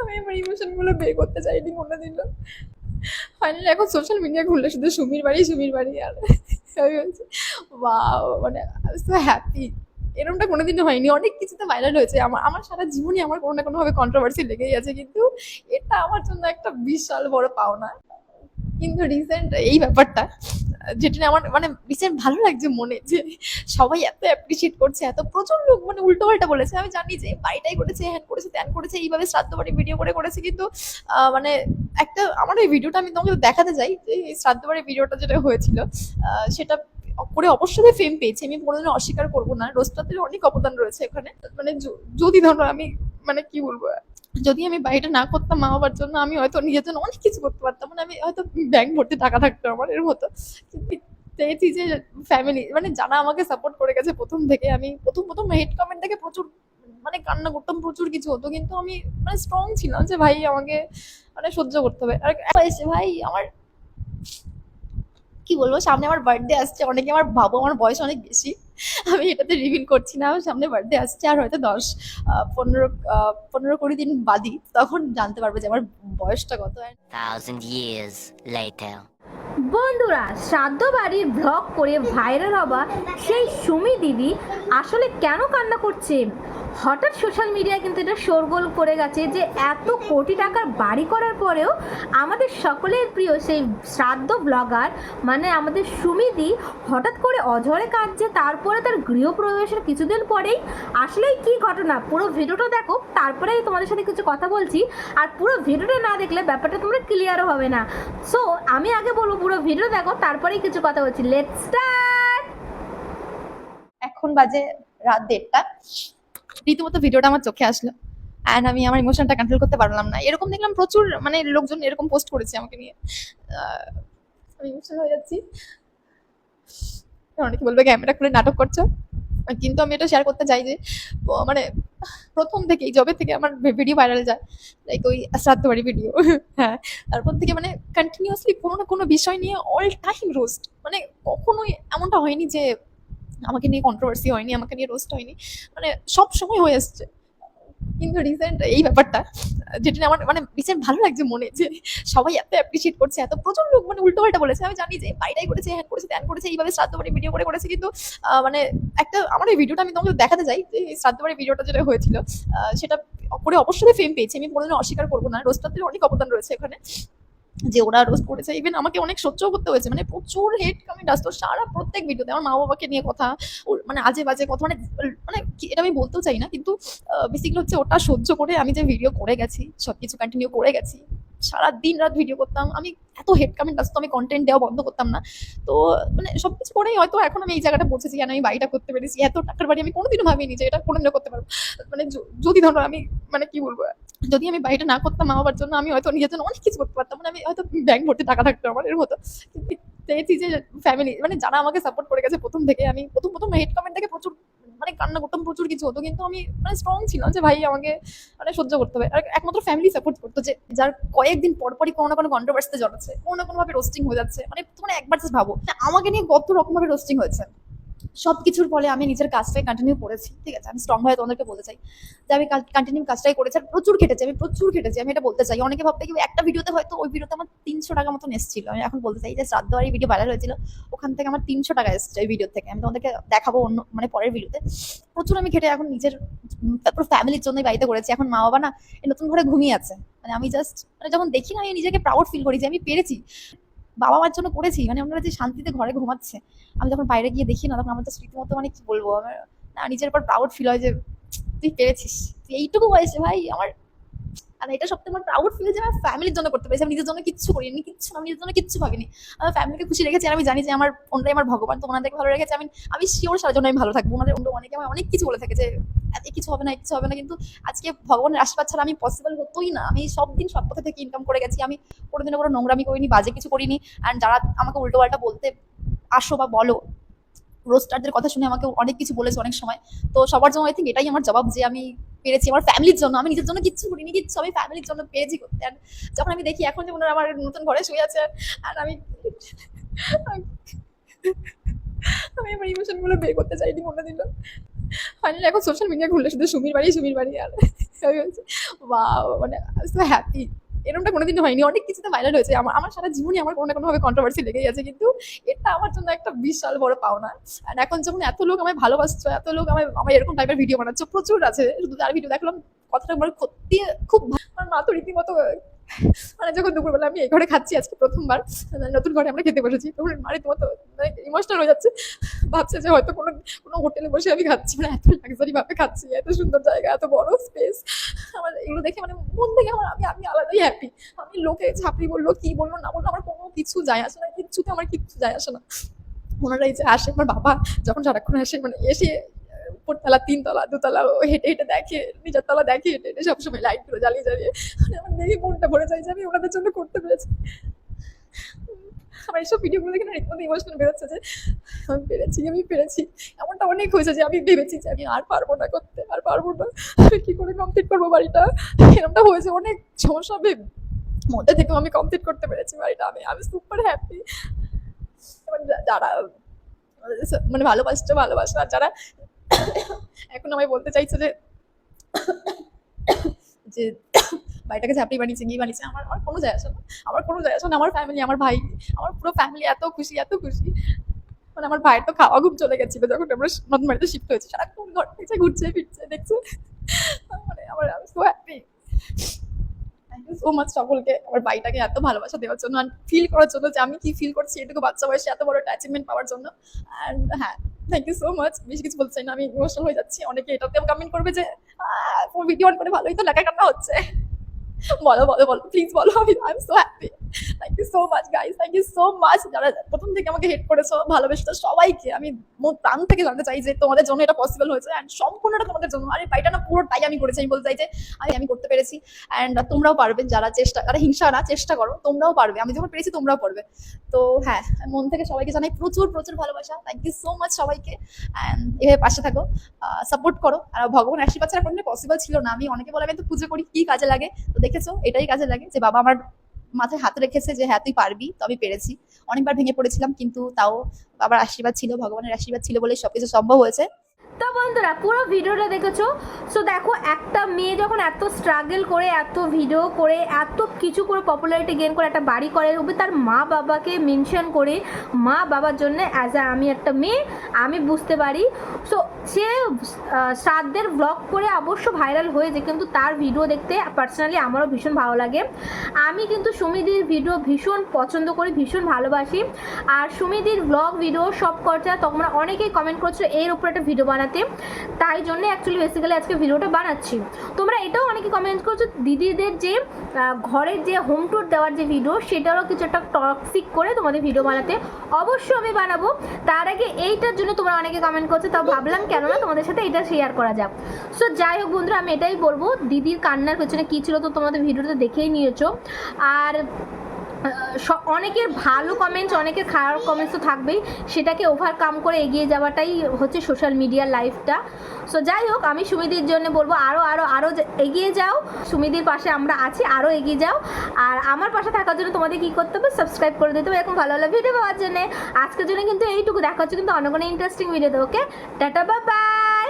আমি আমার ইমোশনগুলো বের করতে চাইনি কোনোদিন ফাইনালি এখন সোশ্যাল মিডিয়া খুললে শুধু সুমির বাড়ি সুমির বাড়ি আর আমি বলছি ওয়াও মানে সো হ্যাপি এরকমটা কোনোদিনও হয়নি। অনেক কিছুতে ভাইরাল হয়েছে। আমার আমার সারা জীবনই আমার কোনো না কোনোভাবে কন্ট্রোভার্সি লেগেই আছে। কিন্তু এটা আমার জন্য একটা বিশাল বড় পাওনা। কিন্তু রিসেন্ট এই ব্যাপারটা, যেটা আমার মানে রিসেন্ট ভালো লাগছে মনে, যে সবাই এত অ্যাপ্রিসিয়েট করছে, এত প্রচুর লোক মানে উল্টো পাল্টা বলেছে। আমি জানি যে বাড়িটাই করেছে, হ্যান করেছে, ত্যান করেছে, এইভাবে শ্রাদ্ধ বাড়ি ভিডিও করে করেছে, কিন্তু মানে একটা আমার এই ভিডিওটা আমি তোমাকে দেখাতে চাই, যে এই শ্রাদ্ধ বাড়ির ভিডিওটা যেটা হয়েছিল সেটা করে অবশ্যই ফেম পেয়েছে, আমি কোনোদিনও অস্বীকার করব না। রোস্টাতের অনেক অবদান রয়েছে এখানে। মানে যদি ধরো আমি মানে কি বলব যদি আমি বাড়িটা না করতাম মা বাবার জন্য, আমি হয়তো নিজের জন্য অনেক কিছু করতে পারতাম। মানে আমি হয়তো ব্যাংক ভর্তি টাকা থাকতো আমার এর মতো। পেয়েছি যে ফ্যামিলি মানে যারা আমাকে সাপোর্ট করে গেছে প্রথম থেকে, আমি প্রথম প্রথম হেড কমেন্ট থেকে প্রচুর মানে কান্না করতাম, প্রচুর কিছু হতো। কিন্তু আমি মানে স্ট্রং ছিলাম যে ভাই আমাকে মানে সহ্য করতে হবে। আর ভাই, আমার কি বলব সামনে আমার বার্থডে আসছে অনেকে আমার ভাবো আমার বয়স অনেক বেশি। আমি এটাতে রিভিল করছি না সামনে বার্থডে আসছে আর হয়তো দশ পনেরো পনেরো কুড়ি দিন বাদই তখন জানতে পারবে যে আমার বয়সটা কত। বন্ধুরা শ্রাদ্ধ বাড়ির ব্লগ করে ভাইরাল হওয়া সেই সুমি দিদি আসলে কেন কান্না করছে? হঠাৎ সোশ্যাল মিডিয়ায় কিন্তু এটা শোরগোল করে গেছে যে এত কোটি টাকার বাড়ি করার পরেও আমাদের সকলের প্রিয় সেই শ্রাদ্ধ ব্লগার মানে আমাদের সুমিদি, হঠাৎ করে অঝরে কাঁদছে, তারপরে তার গৃহপ্রবেশের কিছুদিন পরেই আসলেই কি ঘটনা? পুরো ভিডিওটা দেখো, তারপরেই তোমাদের সাথে কিছু কথা বলছি, আর পুরো ভিডিওটা না দেখলে ব্যাপারটা তোমরা ক্লিয়ারও হবে না। সো আমি আগে বলব পুরো ভিডিও দেখো, তারপরেই কিছু কথা বলছি। লেট স্টার্ট এখন বাজে রাত দেড়টা। রীতিমতো ভিডিওটা আমার চোখে আসলো। অ্যান্ড আমি আমার ইমোশনটা কন্ট্রোল করতে পারলাম না। এরকম দেখলাম প্রচুর মানে লোকজন এরকম পোস্ট করেছে আমাকে নিয়ে। আমি ইমোশনাল হয়ে যাচ্ছি। অনেকে বলবে ক্যামেরা খুলে নাটক করছ। কিন্তু আমি এটা শেয়ার করতে চাই যে মানে প্রথম থেকেই জবে থেকে আমার ভিডিও ভাইরাল যায় লাইক ওই শ্রাদ্ধ বাড়ি ভিডিও হ্যাঁ। তারপর থেকে মানে কন্টিনিউয়াসলি কোনো না কোনো বিষয় নিয়ে অল টাইম রোস্ট মানে কখনোই এমনটা হয়নি যে আমাকে নিয়ে কন্ট্রোভার্সি হয়নি, আমাকে নিয়ে রোস্ট হয়নি। মানে সব সময় হয়ে আসছে। কিন্তু রিসেন্ট এই ব্যাপারটা, যেটা আমার মানে রিসেন্ট ভালো লাগছে মনে যে সবাই এত অ্যাপ্রিসিয়েট করছে, এত প্রচুর লোক মানে উল্টো পাল্টা বলেছে। আমি জানি যে বাইরাই করেছে হ্যান করেছে ত্যান করেছে, এইভাবে শ্রাদ্ধ বাড়ি ভিডিও করে করেছে। কিন্তু মানে একটা আমার এই ভিডিওটা আমি তোমাকে দেখাতে চাই যে এই শ্রাদ্ধ বাড়ির ভিডিওটা যেটা হয়েছিল সেটা করে অবশ্যই ফেম পেয়েছে। আমি কোনোদিনও অস্বীকার করব না। রোস্টারদের অনেক অবদান রয়েছে এখানে। যে ওরা রোস্ট করেছে। ইভেন আমাকে অনেক সহ্য করতে হয়েছে। মানে প্রচুর হেড কমেন্ট আসতো সারা প্রত্যেক ভিডিওতে আমার মা বাবাকে নিয়ে কথা মানে আজে বাজে কথা মানে মানে এটা আমি বলতেও চাই না, কিন্তু বেসিক্যালি হচ্ছে ওটা সহ্য করে আমি যে ভিডিও করে গেছি সব কিছু কন্টিনিউ করে গেছি সারা দিন রাত ভিডিও করতাম। আমি এত হেড কমেন্ট আসতো আমি কন্টেন্ট দেওয়া বন্ধ করতাম না। তো মানে সব কিছু করেই হয়তো এখন আমি এই জায়গাটা পৌঁছেছি কেন আমি বাড়িটা করতে পেরেছি। এত টাকার বাড়ি আমি কোনোদিনও ভাবিনি যে এটা কোনোদিনও করতে পারব। মানে যদি ধরো আমি মানে কি বলব, যদি আমি বাড়িটা না করতাম মা বাবার জন্য, আমি হয়তো নিজের জন্য অনেক কিছু করতে পারতাম। মানে আমি হয়তো ব্যাংক ভর্তি টাকা থাকতো আমার, এর মতো। পেয়েছি যে ফ্যামিলি মানে যারা আমাকে সাপোর্ট করে গেছে প্রথম থেকে, আমি প্রথম প্রথম হেড কমেন্ট থেকে প্রচুর মানে কান্না করতাম প্রচুর কিছু হতো, কিন্তু আমি মানে স্ট্রং ছিলাম যে ভাই আমাকে মানে সহ্য করতে হবে। আর একমাত্র ফ্যামিলি সাপোর্ট করতো যে যার কয়েকদিন পর পরই কোনো না কোনো কন্ট্রোভার্সিতে জড়াচ্ছে, কোনো না কোনো ভাবে রোস্টিং হয়ে যাচ্ছে। মানে তোমরা একবার ভাবো আমাকে নিয়ে কত রকম ভাবে রোস্টিং হয়েছে। সব কিছুর ফলে আমি নিজের কাজটাই কন্টিনিউ করেছি, ঠিক আছে? আমি স্ট্রং হয়ে তোমাদেরকে বলতে চাই যে আমি কন্টিনিউ কাজটাই করেছি আর প্রচুর খেটেছি, আমি প্রচুর খেটেছি, আমি এটা বলতে চাই। অনেকে ভাবতে কি একটা ভিডিওতে হয়তো ওই ভিডিওতে আমার তিনশো টাকা মতন এসেছিল। আমি এখন বলতে চাই যে শ্রাদ্ধ বাড়ি ভিডিও ভাইরাল হয়েছিল, ওখান থেকে আমার তিনশো টাকা এসেছে ওই ভিডিও থেকে। আমি তোমাদেরকে দেখাবো অন্য মানে পরের ভিডিওতে প্রচুর আমি খেটে এখন নিজের তারপর ফ্যামিলির জন্যই বাড়িতে করেছি। এখন মা বাবা না এই নতুন ঘরে ঘুমিয়ে আছে। মানে আমি জাস্ট মানে যখন দেখি না, আমি নিজেকে প্রাউড ফিল করি যে আমি পেরেছি। বাবা মার জন্য করেছি মানে ওনারা যে শান্তিতে ঘরে ঘুমাচ্ছে। আমি যখন বাইরে গিয়ে দেখি না, তখন আমার তো স্মৃতিমতো মানে কি বলব, আমার না নিজের উপর প্রাউড ফিল হয় যে, তুই পেরেছিস, তুই এইটুকু বয়সে ভাই, আমার আর এটা সবথেকে আমার প্রাউড ফিল যে আমার ফ্যামিলির জন্য করতে পেরেছি, আমি নিজের জন্য কিচ্ছু করিনি, কিচ্ছু আমি নিজের জন্য কিচ্ছু ভাবিনি। আমার ফ্যামিলিকে খুশি রেখেছি, আর আমি জানি যে আমার, ওনারাই আমার ভগবান, তো ওনাদেরকে ভালো রেখেছে, আমি আমি শিওর সারা জন্য আমি ভালো থাকব। ওনাদের অন্য অনেকে আমার অনেক কিছু বলে থাকে যে কিছু হবে না কিছু হবে না। কিন্তু আজকে ভগবানের আশীর্বাদ ছাড়া আমি পসিবল হতোই না। আমি সব দিন সব পথে থেকে ইনকাম করে গেছি। আমি কোনোদিনও কোনো নোংরামি করিনি, বাজে কিছু করিনি। অ্যান্ড যারা আমাকে উল্টো পাল্টা বলতে আসো বা বলো রোস্টারদের কথা শুনে আমাকে অনেক কিছু বলেছে অনেক সময়। তো সবার জন্য আই থিঙ্ক এটাই আমার জবাব যে আমি পেরেছি আমার ফ্যামিলির জন্য। আমি নিজের জন্য কিচ্ছু করিনি, কিচ্ছু। আমি ফ্যামিলির জন্য পেরেছি করতে। যখন আমি দেখি এখন যে ওনারা আমার নতুন ঘরে শুয়ে আছে আর আমি আমি আমার ইমোশনগুলো বের করতে চাইনি কোনোদিনও। ফাইনালি এখন সোশ্যাল মিডিয়া খুললে শুধু সুমির বাড়ি সুমির বাড়ি আর বাহ মানে হ্যাপি এরকমটা কোনোদিনও হয়নি। অনেক কিছুতে ভাইরাল হয়েছে। আমার আমার সারা জীবনই আমার কোনো না কোনোভাবে কন্ট্রোভার্সি লেগেই আছে। কিন্তু এটা আমার জন্য একটা বিশাল বড় পাওনা। আর এখন যখন এত লোক আমায় ভালোবাসছো, এত লোক আমায় আমার এরকম টাইপের ভিডিও বানাচ্ছ, প্রচুর আছে। শুধু তার ভিডিও দেখলাম, কথাটা আমার সত্যি খুব আমার মা তো রীতিমতো মানে যখন দুপুরবেলা আমি এই ঘরে খাচ্ছি আজকে প্রথমবার মানে নতুন ঘরে আমরা খেতে বসেছি, তখন মা রীতিমতো ইমোশনাল হয়ে যাচ্ছে। ভাবছে যে হয়তো কোনো কোনো হোটেলে বসে আমি খাচ্ছি। মানে এত লাক্সারি ভাবে খাচ্ছি, এত সুন্দর জায়গা, এত বড় স্পেস আমার এগুলো দেখে মানে মন থেকে আমার আমি আমি আলাদাই হ্যাপি আমি লোকে ঝাঁপড়ি বলল, কি বলল, না বলল, আমার কোনো কিছু যায় আসে না, কিচ্ছুতে আমার কিচ্ছু যায় আসে না। ওনারা এই যে আসে আমার বাবা, যখন সারাক্ষণ আসে মানে এসে উপরতলা, তিনতলা, দুতলা হেঁটে হেঁটে দেখে, নিজের তলা দেখে হেঁটে হেঁটে সবসময় লাইটগুলো জ্বালিয়ে জ্বালিয়ে মানে আমার দেখে মনটা ভরে যায় যে আমি ওনাদের জন্য করতে পেরেছি। আমার এইসব ভিডিওগুলো দেখে না রীতিমতো ইমোশনাল বেরোচ্ছে যে, আমি পেরেছি আমি পেরেছি। এমনটা অনেক হয়েছে যে, আমি ভেবেছি যে, আমি আর পারব না করতে, আর পারব না। কি করে কমপ্লিট করব বাড়িটা? এরকমটা হয়েছে অনেক সমস্যা মধ্যে থেকেও আমি কমপ্লিট করতে পেরেছি বাড়িটা। আমি আমি সুপার হ্যাপি যারা মানে ভালোবাসছে, ভালোবাসে। আর যারা এখন আমায় বলতে চাইছে যে যে বাড়িটাকে ঝাপড়ি বানিয়েছে গিয়ে বানিয়েছে আমার আমার কোনো যায় আসে না। আমার কোনো যায় আসে না, আমার ফ্যামিলি আমার ভাই, আমার পুরো ফ্যামিলি এত খুশি এত খুশি। মানে আমার ভাইয়ের তো খাওয়া ঘুম চলে গেছিল যখন আমরা বাড়িতে শিফট হয়েছি। সারাক্ষণ ঘর থেকে ঘুরছে, ফিরছে, দেখছে। মানে আমার, আমি so happy thank you so much সকলকে, আমার বাড়িটাকে এত ভালোবাসা দেওয়ার জন্য ফিল করার জন্য যে আমি কি ফিল করছি, এটুকু বাচ্চা বয়সে এত বড় অ্যাচিভমেন্ট পাওয়ার জন্য। অ্যান্ড হ্যাঁ থ্যাংক ইউ সো মাচ বেশি কিছু চাই না, আমি ইমোশনাল হয়ে যাচ্ছি। অনেকে এটাতেও কমেন্ট করবে যে ভিডিও অন করে ভালোই তো লেখা কান্না হচ্ছে। বলো বলো বলো প্লিজ বলো, আমি I am so happy thank you so much guys thank you so much যারা প্রথম থেকে আমাকে হেল্প করেছ, ভালোবেসেছো, সবাইকে আমি প্রাণ থেকে জানতে চাই যে তোমাদের জন্য এটা পসিবল হয়েছে অ্যান্ড সম্পূর্ণটা তোমাদের জন্য। আর বাড়িটা না পুরোটাই আমি করেছি, আমি বলতে চাই যে আমি আমি করতে পেরেছি। অ্যান্ড তোমরাও পারবে, যারা চেষ্টা, যারা হিংসা না, চেষ্টা করো, তোমরাও পারবে। আমি যখন পেরেছি, তোমরাও পারবে তো হ্যাঁ মন থেকে সবাইকে জানাই প্রচুর প্রচুর ভালোবাসা। থ্যাংক ইউ সো মাচ সবাইকে। অ্যান্ড এভাবে পাশে থাকো সাপোর্ট করো। আর ভগবান আশীর্বাদ ছাড়া কোনো পসিবল ছিল না। আমি অনেকে বলে আমি তো পুজো করি, কি কাজে লাগে? তো দেখেছ? এটাই কাজে লাগে যে বাবা আমার মাথায় হাত রেখেছে যে হ্যাঁ তুই পারবি, তো আমি পেরেছি। অনেকবার ভেঙে পড়েছিলাম, কিন্তু তাও বাবার আশীর্বাদ ছিল, ভগবানের আশীর্বাদ ছিল বলে সবকিছু সম্ভব হয়েছে। তো বন্ধুরা, পুরো ভিডিওটা দেখেছ? সো দেখো, একটা মেয়ে যখন এত স্ট্রাগল করে, এত ভিডিও করে, এত কিছু করে পপুলারিটি গেন করে, একটা বাড়ি করে তবে তার মা বাবাকে মেনশন করে, মা বাবার জন্য অ্যাজ আ আমি একটা মেয়ে, আমি বুঝতে পারি। সো সে শ্রাদ্ধের ব্লগ করে অবশ্য ভাইরাল হয়েছে, কিন্তু তার ভিডিও দেখতে পার্সোনালি আমারও ভীষণ ভালো লাগে। আমি কিন্তু সুমিদির ভিডিও ভীষণ পছন্দ করি, ভীষণ ভালোবাসি। আর সুমিদির ব্লগ ভিডিও সব কটা তোমরা অনেকেই কমেন্ট করছ এর উপর একটা ভিডিও বানাতে তাই জন্য অ্যাকচুয়ালি বেসিক্যালি আজকে ভিডিওটা বানাচ্ছি। তোমরা এটাও অনেকে কমেন্ট করছ, দিদিদের যে ঘরের যে হোম ট্যুর দেওয়ার যে ভিডিও সেটারও কিছু একটা টক্সিক করে তোমাদের ভিডিও বানাতে অবশ্যই আমি বানাবো। তার আগে এইটার জন্য তোমরা অনেকে কমেন্ট করছ, তাও ভাবলাম কেন না তোমাদের সাথে এটা শেয়ার করা যাক। সো যাই হোক বন্ধুরা, আমি এটাই বলব, দিদির কান্নার পেছনে কী ছিল তো তোমাদের ভিডিওটা দেখেই নিয়েছো। আর অনেকের ভালো কমেন্টস অনেকের খারাপ কমেন্টস তো থাকবেই। সেটাকে ওভারকাম করে এগিয়ে যাওয়াটাই হচ্ছে সোশ্যাল মিডিয়ার লাইফটা সো যাই হোক, আমি সুমিদির জন্য বলব আরও আরও আরও এগিয়ে যাও। সুমিদির পাশে আমরা আছি আরও এগিয়ে যাও। আর আমার পাশে থাকার জন্য তোমাদের কী করতে হবে? সাবস্ক্রাইব করে দিতে হবে, এরকম ভালো ভালো ভিডিও পাওয়ার জন্য। আজকের জন্য কিন্তু এইটুকু, দেখা হচ্ছে কিন্তু অনেক অনেক ইন্টারেস্টিং ভিডিও দেবো ওকে টাটা বাই